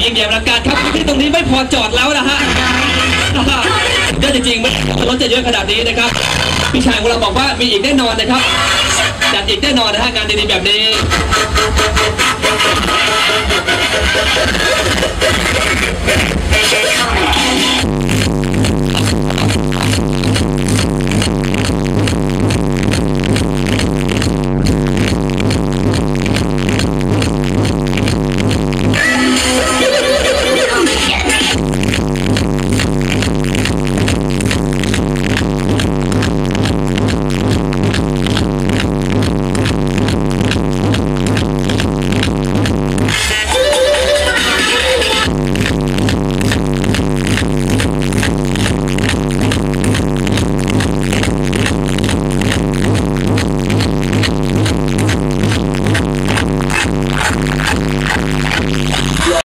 ยิ่งใหญ่ประการครับที่ตรงนี้ไม่พอจอดแล้วนะฮะก็จริงๆไม่รถจะเยอะขนาดนี้นะครับ พี่ชายของเราบอกว่ามีอีกแน่นอนนะครับจัดอีกแน่นอนนะฮะงานดีๆแบบนี้